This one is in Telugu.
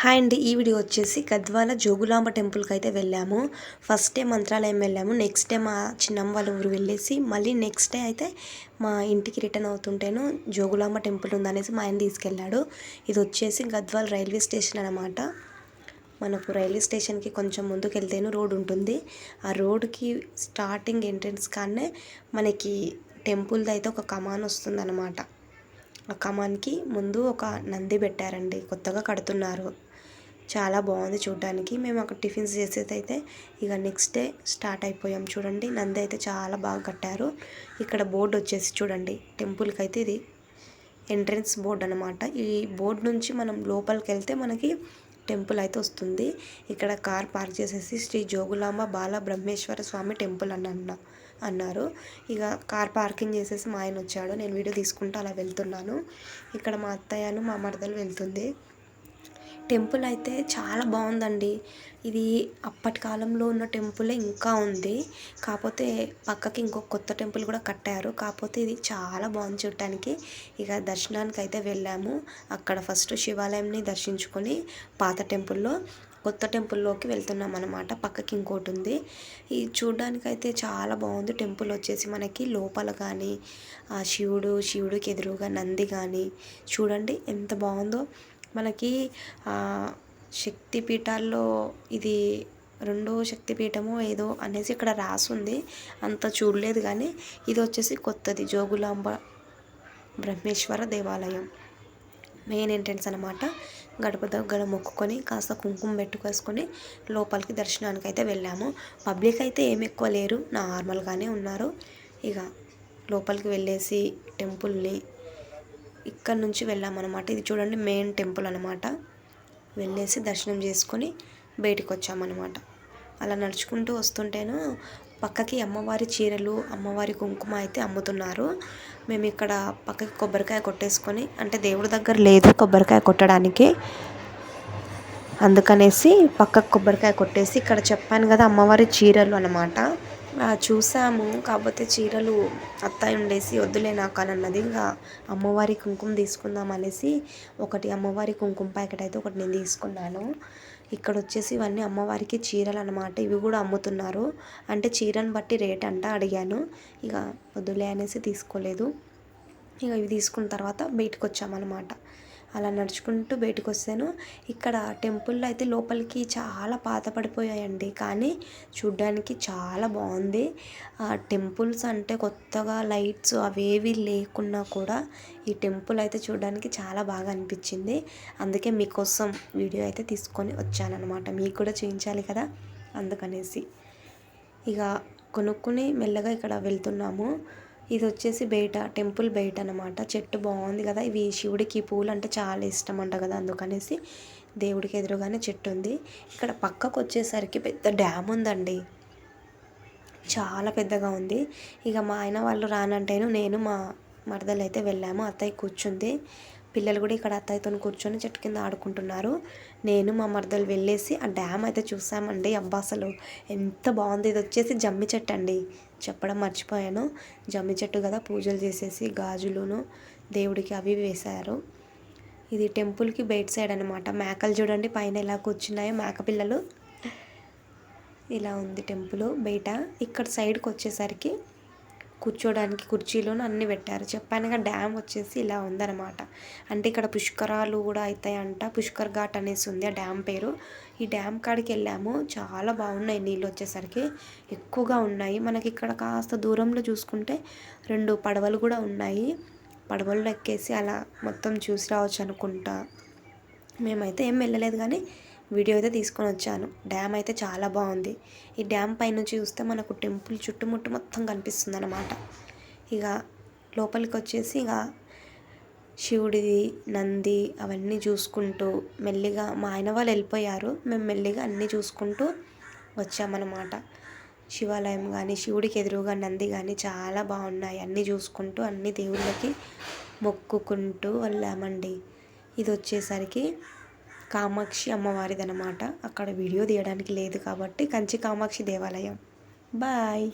హాయ్ అండి. ఈ వీడియో వచ్చేసి గద్వాల జోగులాంబ టెంపుల్కి అయితే వెళ్ళాము. ఫస్ట్ డే మంత్రాలయం వెళ్ళాము. నెక్స్ట్ డే మా చిన్నమ్మ వాళ్ళ ఊరు వెళ్ళేసి మళ్ళీ నెక్స్ట్ డే అయితే మా ఇంటికి రిటర్న్ అవుతుంటేను జోగులాంబ టెంపుల్ ఉందనేసి మా ఆయన తీసుకెళ్ళాడు. ఇది వచ్చేసి గద్వాల్ రైల్వే స్టేషన్ అనమాట మనకు రైల్వే స్టేషన్కి కొంచెం ముందుకు వెళ్తేనే రోడ్ ఉంటుంది. ఆ రోడ్కి స్టార్టింగ్ ఎంట్రన్స్ కానీ మనకి టెంపుల్ది అయితే ఒక కమాన్ వస్తుందనమాట ఆ కమాన్కి ముందు ఒక నంది పెట్టారండి. కొత్తగా కడుతున్నారు. చాలా బాగుంది చూడడానికి. మేము అక్కడ టిఫిన్స్ చేసేది అయితే ఇక నెక్స్ట్ డే స్టార్ట్ అయిపోయాం చూడండి. నంది అయితే చాలా బాగా కట్టారు. ఇక్కడ బోర్డు వచ్చేసి చూడండి. టెంపుల్కి అయితే ఇది ఎంట్రన్స్ బోర్డు అనమాట ఈ బోర్డు నుంచి మనం లోపలికి వెళ్తే మనకి టెంపుల్ అయితే వస్తుంది. ఇక్కడ కార్ పార్క్ చేసేసి శ్రీ జోగులాంబ బాల బ్రహ్మేశ్వర స్వామి టెంపుల్ అని అన్న అన్నారు. ఇక కార్ పార్కింగ్ చేసేసి మా ఆయన వచ్చాడు. నేను వీడియో తీసుకుంటూ అలా వెళ్తున్నాను. ఇక్కడ మా అత్తయ్యను మా మరదలు వెళ్తుంది. టెంపుల్ అయితే చాలా బాగుందండి. ఇది అప్పటి కాలంలో ఉన్న టెంపులే ఇంకా ఉంది. కాకపోతే పక్కకి ఇంకో కొత్త టెంపుల్ కూడా కట్టారు. కాకపోతే ఇది చాలా బాగుంది చూడటానికి ఇక దర్శనానికి అయితే వెళ్ళాము. అక్కడ ఫస్ట్ శివాలయంని దర్శించుకొని పాత టెంపుల్లో కొత్త టెంపుల్లోకి వెళ్తున్నాం అనమాట పక్కకి ఇంకోటి ఉంది. ఈ చూడడానికి చాలా బాగుంది. టెంపుల్ వచ్చేసి మనకి లోపల కానీ ఆ శివుడు శివుడికి ఎదురుగా నంది కానీ చూడండి ఎంత బాగుందో. మనకి శక్తిపీఠాల్లో ఇది రెండో శక్తిపీఠము ఏదో అనేసి ఇక్కడ రాసుంది. అంత చూడలేదు కానీ ఇది వచ్చేసి కొత్తది. జోగులాంబ బ్రహ్మేశ్వర దేవాలయం. మెయిన్ ఎంట్రెన్స్ అనమాట గడప దగ్గర మొక్కుకొని కాస్త కుంకుమ పెట్టుకేసుకొని లోపలికి దర్శనానికి అయితే వెళ్ళాము. పబ్లిక్ అయితే ఏమి ఎక్కువ లేరు. నార్మల్గానే ఉన్నారు. ఇక లోపలికి వెళ్ళేసి టెంపుల్ని ఇక్కడ నుంచి వెళ్ళామన్నమాట. ఇది చూడండి మెయిన్ టెంపుల్ అనమాట వెళ్ళేసి దర్శనం చేసుకొని బయటికి వచ్చామన్నమాట అలా నడుచుకుంటూ వస్తుంటేను పక్కకి అమ్మవారి చీరలు అమ్మవారి కుంకుమ అయితే అమ్ముతున్నారు. మేము ఇక్కడ పక్కకి కొబ్బరికాయ కొట్టేసుకొని అంటే దేవుడి దగ్గర లేదు కొబ్బరికాయ కొట్టడానికి. అందుకనేసి పక్కకు కొబ్బరికాయ కొట్టేసి ఇక్కడ చెప్పాను కదా అమ్మవారి చీరలు అనమాట చూసాము. కాకపోతే చీరలు అత్తాయి ఉండేసి వద్దులే నాకు అని అన్నది. ఇంకా అమ్మవారి కుంకుమ తీసుకుందాం అనేసి ఒకటి అమ్మవారి కుంకుమ ప్యాకెట్ అయితే ఒకటి నేను తీసుకున్నాను. ఇక్కడ వచ్చేసి ఇవన్నీ అమ్మవారికి చీరలు అనమాట ఇవి కూడా అమ్ముతున్నారు. అంటే చీరను బట్టి రేట్ అంట అడిగాను. ఇక వద్దులే అనేసి తీసుకోలేదు. ఇక ఇవి తీసుకున్న తర్వాత బయటకు వచ్చామన్నమాట. అలా నడుచుకుంటూ బయటకు వస్తాను ఇక్కడ టెంపుల్లో అయితే లోపలికి చాలా పాత పడిపోయాయండి. కానీ చూడ్డానికి చాలా బాగుంది. టెంపుల్స్ అంటే కొత్తగా లైట్స్ అవేవి లేకున్నా కూడా ఈ టెంపుల్ అయితే చూడడానికి చాలా బాగా అనిపించింది. అందుకే మీకోసం వీడియో అయితే తీసుకొని వచ్చానమాట మీకు కూడా చూపించాలి కదా? అందుకనేసి. ఇక కొనుక్కుని మెల్లగా ఇక్కడ వెళ్తున్నాము. ఇది వచ్చేసి బయట టెంపుల్ బయట అనమాట చెట్టు బాగుంది కదా. ఇవి శివుడికి పూలు అంటే చాలా ఇష్టం అంట కదా అందుకనేసి దేవుడికి ఎదురుగానే చెట్టు ఉంది ఇక్కడ పక్కకు వచ్చేసరికి పెద్ద డ్యామ్ ఉందండి. చాలా పెద్దగా ఉంది. ఇక మా ఆయన వాళ్ళు రానంటేను నేను మా మరదలు అయితే వెళ్ళాము. అత్తయ్య కూర్చుంది. పిల్లలు కూడా ఇక్కడ అత్తయ్యతో కూర్చొని చెట్టు కింద ఆడుకుంటున్నారు. నేను మా మరదలు వెళ్ళేసి ఆ డ్యామ్ అయితే చూసామండి. అబ్బా అసలు ఎంత బాగుంది. ఇది వచ్చేసి జమ్మి చెట్టు అండి. చెప్పడం మర్చిపోయాను. జమ్మి చెట్టు కదా పూజలు చేసేసి గాజులును దేవుడికి అవి వేశారు. ఇది టెంపుల్కి బయట సైడ్ అనమాట మేకలు చూడండి పైన ఎలా కూర్చున్నాయో మేక పిల్లలు. ఇలా ఉంది టెంపుల్ బయట. ఇక్కడ సైడ్కి వచ్చేసరికి కూర్చోడానికి కుర్చీలోను అన్ని పెట్టారు. చెప్పానుగా డ్యామ్ వచ్చేసి ఇలా ఉందన్నమాట. అంటే ఇక్కడ పుష్కరాలు కూడా అవుతాయంట పుష్కర్ ఘాట్ అనేసి ఉంది ఆ డ్యామ్ పేరు. ఈ డ్యామ్ కాడికి వెళ్ళాము. చాలా బాగున్నాయి నీళ్ళు వచ్చేసరికి. ఎక్కువగా ఉన్నాయి. మనకి ఇక్కడ కాస్త దూరంలో చూసుకుంటే రెండు పడవలు కూడా ఉన్నాయి. పడవల్లో ఎక్కేసి అలా మొత్తం చూసి రావచ్చు అనుకుంటా. మేమైతే ఏం వెళ్ళలేదు కానీ వీడియో అయితే తీసుకొని వచ్చాను. డ్యామ్ అయితే చాలా బాగుంది. ఈ డ్యామ్ పైనుంచి చూస్తే మనకు టెంపుల్ చుట్టుముట్టు మొత్తం కనిపిస్తుంది అనమాట ఇక లోపలికి వచ్చేసి ఇక శివుడిది నంది అవన్నీ చూసుకుంటూ మెల్లిగా మా ఆయన వాళ్ళు వెళ్ళిపోయారు. మేము మెల్లిగా అన్నీ చూసుకుంటూ వచ్చామన్నమాట. శివాలయం కానీ శివుడికి ఎదురుగా నంది కానీ చాలా బాగున్నాయి. అన్నీ చూసుకుంటూ అన్ని దేవుళ్ళకి మొక్కుకుంటూ వెళ్ళామండి. ఇది వచ్చేసరికి కామాక్షి అమ్మవారిది అనమాట అక్కడ వీడియో తీయడానికి లేదు కాబట్టి కంచి కామాక్షి దేవాలయం. బాయ్.